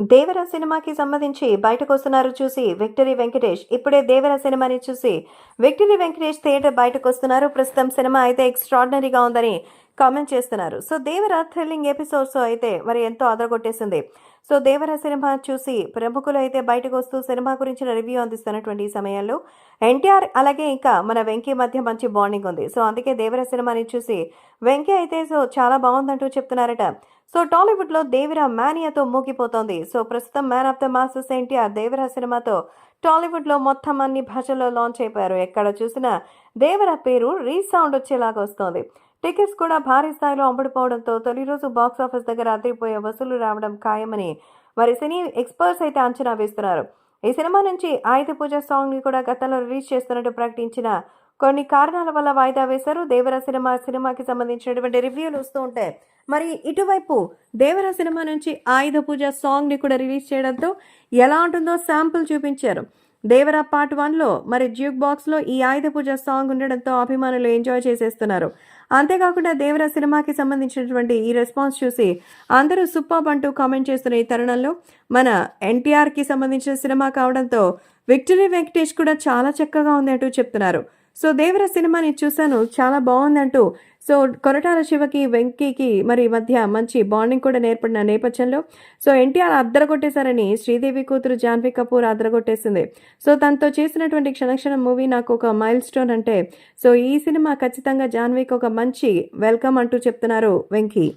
దేవర సినిమాకి సంబంధించి బయటకు వస్తున్నారు చూసి విక్టరీ వెంకటేష్. ఇప్పుడే దేవర సినిమాని చూసి విక్టరీ వెంకటేష్ థియేటర్ బయటకు వస్తున్నారు ప్రస్తుతం సినిమా అయితే ఎక్స్ట్రాడినరీగా ఉందని కామెంట్ చేస్తున్నారు. సో దేవర థ్రిల్లింగ్ ఎపిసోడ్స్ అయితే మరి ఎంతో అదరగొట్టేసింది. సో దేవర సినిమా చూసి ప్రముఖులు అయితే బయటకు వస్తూ సినిమా గురించిన రివ్యూ అందిస్తున్నటువంటి సమయంలో ఎన్టీఆర్ అలాగే ఇంకా మన వెంకీ మధ్య మంచి బాండింగ్ ఉంది. సో అందుకే దేవర సినిమాని చూసి వెంకీ అయితే సో చాలా బాగుందంటూ చెప్తున్నారట. సో టాలీవుడ్లో మానియాతో మూగిపోతోంది. సో ప్రస్తుతం man of the masses NTR Devara సినిమాతో టాలీవుడ్లో మొత్తం అన్ని భాషల్లో లాంచ్ అయిపోయారు. ఎక్కడ చూసినా దేవర పేరు రీసౌండ్ వచ్చేలాగా వస్తోంది. టికెట్స్ కూడా భారీ స్థాయిలో అమ్ముడుపోవడంతో తొలి రోజు బాక్స్ ఆఫీస్ దగ్గర అదిరిపోయే వసూలు రావడం ఖాయమని మరి సినీ ఎక్స్పర్ట్స్ అయితే అంచనా వేస్తున్నారు. ఈ సినిమా నుంచి ఆయుధ పూజ సాంగ్ని కూడా గతంలో రిలీజ్ చేస్తున్నట్టు ప్రకటించిన కొన్ని కారణాల వల్ల వాయిదా వేశారు. దేవర సినిమా సినిమాకి సంబంధించినటువంటి రివ్యూలు వస్తూ ఉంటాయి. మరి ఇటువైపు దేవర సినిమా నుంచి ఆయుధ పూజ సాంగ్ని కూడా రిలీజ్ చేయడంతో ఎలా ఉంటుందో శాంపుల్ చూపించారు. దేవర పార్ట్ వన్లో మరి జ్యూక్ బాక్స్లో ఈ ఆయుధ పూజ సాంగ్ ఉండడంతో అభిమానులు ఎంజాయ్ చేసేస్తున్నారు. అంతేకాకుండా దేవర సినిమాకి సంబంధించినటువంటి ఈ రెస్పాన్స్ చూసి అందరూ సూపర్ అంటూ కామెంట్ చేస్తున్న ఈ తరుణంలో మన ఎన్టీఆర్కి సంబంధించిన సినిమా కావడంతో విక్టరీ వెంకటేష్ కూడా చాలా చక్కగా ఉంది అంటూ చెప్తున్నారు. సో దేవర సినిమాని చూశాను చాలా బాగుందంటూ. సో కొరటాల శివకి వెంకీకి మరి మధ్య మంచి బాండింగ్ కూడా నేర్పడిన నేపథ్యంలో. సో ఎన్టీఆర్ అద్దరగొట్టేశారని శ్రీదేవి కూతురు జాన్వీ కపూర్ అద్దరగొట్టేసింది. సో తనతో చేసినటువంటి క్షణక్షణం మూవీ నాకు ఒక మైల్ స్టోన్ అంటే. సో ఈ సినిమా ఖచ్చితంగా జాన్వీకి ఒక మంచి వెల్కమ్ అంటూ చెప్తున్నారు వెంకీ.